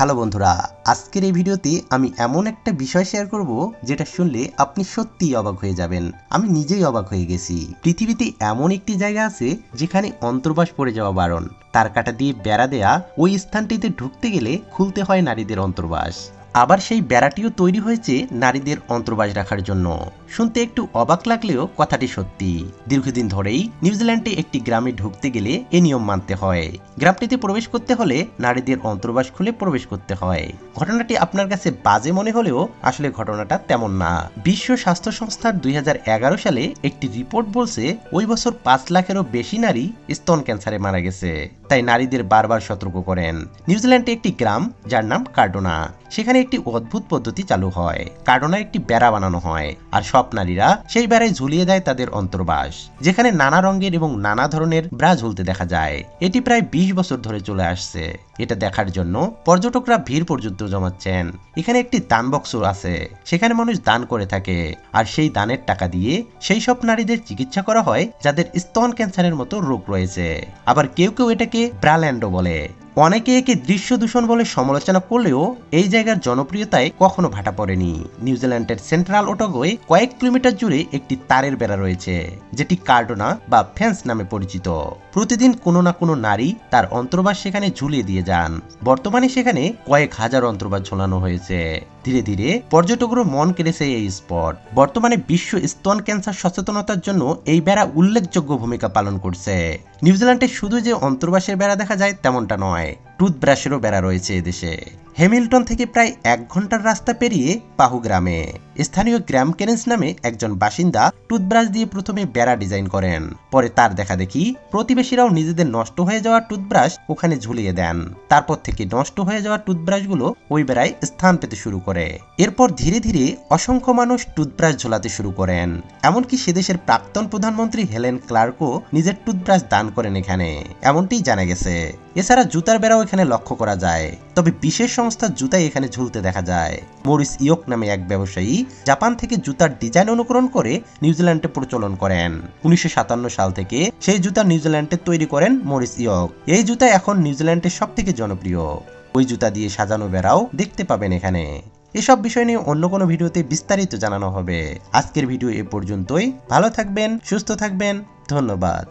Hello বন্ধুরা, আজকের এই ভিডিওতে আমি এমন একটা বিষয় শেয়ার করব যেটা শুনলে আপনি সত্যিই অবাক হয়ে যাবেন। আমি নিজেই অবাক হয়ে গেছি। পৃথিবীতে এমন একটি জায়গা আছে যেখানে অন্তর্বাস পড়ে যাওয়া বারণ। তার কাটা দিয়ে বেড়া দেয়া ওই স্থানটিতে ঢুকতে গেলে খুলতে হয় নারীদের অন্তর্বাস। আবার সেই বেড়াটিও তৈরি হয়েছে নারীদের অন্তর্বাস রাখার জন্য। শুনতে একটু অবাক লাগলেও কথাটি সত্যি। দীর্ঘদিন ধরেই নিউজিল্যান্ডে একটি গ্রামে ঢুকতে গেলে এ নিয়ম মানতে হয়। গ্রামটিতে প্রবেশ করতে হলে নারীদের অন্তর্বাস খুলে প্রবেশ করতে হয়। ঘটনাটি আপনার কাছে বাজে মনে হলেও আসলে ঘটনাটা তেমন না। বিশ্ব স্বাস্থ্য সংস্থার দুই হাজার এগারো সালে একটি রিপোর্ট বলছে, ওই বছর পাঁচ লাখেরও বেশি নারী স্তন ক্যান্সারে মারা গেছে। তাই নারীদের বারবার সতর্ক করেন। নিউজিল্যান্ডে একটি গ্রাম, যার নাম কার্ডোনা। সেখানে একটি অদ্ভুত পদ্ধতি চালু হয়। কার্ডোনা একটি বেড়া বানানো হয়, আর সব নারীরা সেই বেড়ায় ঝুলিয়ে দেয় তাদের অন্তর্বাস, যেখানে নানা রঙের এবং নানা ধরনের ব্রা ঝুলতে দেখা যায়। এটি প্রায় বিশ বছর ধরে চলে আসছে। এটা দেখার জন্য পর্যটকরা ভিড় পর্যন্ত জমাচ্ছেন। এখানে একটি দান বক্স আছে, সেখানে মানুষ দান করে থাকে। আর সেই দানের টাকা দিয়ে সেই সব নারীদের চিকিৎসা করা হয়, যাদের স্তন ক্যান্সারের মতো রোগ রয়েছে। আবার কেউ কেউ এটাকে ব্রাল্যান্ডও বলে। অনেকে একে দৃশ্য দূষণ বলে সমালোচনা করলেও এই জায়গার জনপ্রিয়তায় কখনো ভাটা পড়েনি। নিউজিল্যান্ডের সেন্ট্রাল ওটগোয় কয়েক কিলোমিটার জুড়ে একটি তারের বেড়া রয়েছে, যেটি কার্ডোনা বা ফেন্স নামে পরিচিত। প্রতিদিন কোনো না কোনো নারী তার অন্তর্বাস সেখানে ঝুলিয়ে দিয়ে যান। বর্তমানে সেখানে কয়েক হাজার অন্তর্বাস ঝোলানো হয়েছে। ধীরে ধীরে পর্যটকরা মন কেড়েছে এই স্পট। বর্তমানে বিশ্ব স্তন ক্যান্সার সচেতনতার জন্য এই বেড়া উল্লেখযোগ্য ভূমিকা পালন করছে। নিউজিল্যান্ডে শুধু যে অন্তর্বাসের বেড়া দেখা যায় তেমনটা নয়। টুথব্রাশেরও বেড়া রয়েছে এদেশে। হ্যামিল্টন থেকে প্রায় এক ঘণ্টার রাস্তা পেরিয়ে পাহু গ্রামে। স্থানীয় গ্রাম কেনেন্স নামে একজন বাসিন্দা টুথব্রাশ দিয়ে প্রথমে বেড়া ডিজাইন করেন। পরে তার দেখা দেখি প্রতিবেশীরাও নিজেদের নষ্ট হয়ে যাওয়া টুথব্রাশ ওখানে ঝুলিয়ে দেন। তারপর থেকে নষ্ট হয়ে যাওয়া টুথব্রাশগুলো ওই বেড়ায় স্থান পেতে শুরু করে। এরপর ধীরে ধীরে অসংখ্য মানুষ টুথব্রাশ ঝোলাতে শুরু করেন। এমনকি সেদেশের প্রাক্তন প্রধানমন্ত্রী হেলেন ক্লার্কও নিজের টুথব্রাশ দান করেন এখানে। এমনটিই জানা গেছে। এছাড়া জুতার বেড়াও এখানে লক্ষ্য করা যায়। তবে বিশেষ সংস্থার জুতাই এখানে ঝুলতে দেখা যায়। মরিস ইয়ক নামে এক ব্যবসায়ী জাপান থেকে জুতার ডিজাইন অনুকরণ করে নিউজিল্যান্ডে প্রচলন করেন। উনিশশো সাতান্ন সাল থেকে সেই জুতা নিউজিল্যান্ডে তৈরি করেন মরিস ইয়ক। এই জুতা এখন নিউজিল্যান্ডের সব থেকে জনপ্রিয়। ওই জুতা দিয়ে সাজানো বেড়াও দেখতে পাবেন এখানে। এসব বিষয় নিয়ে অন্য কোনো ভিডিওতে বিস্তারিত জানানো হবে। আজকের ভিডিও এ পর্যন্তই। ভালো থাকবেন, সুস্থ থাকবেন। ধন্যবাদ।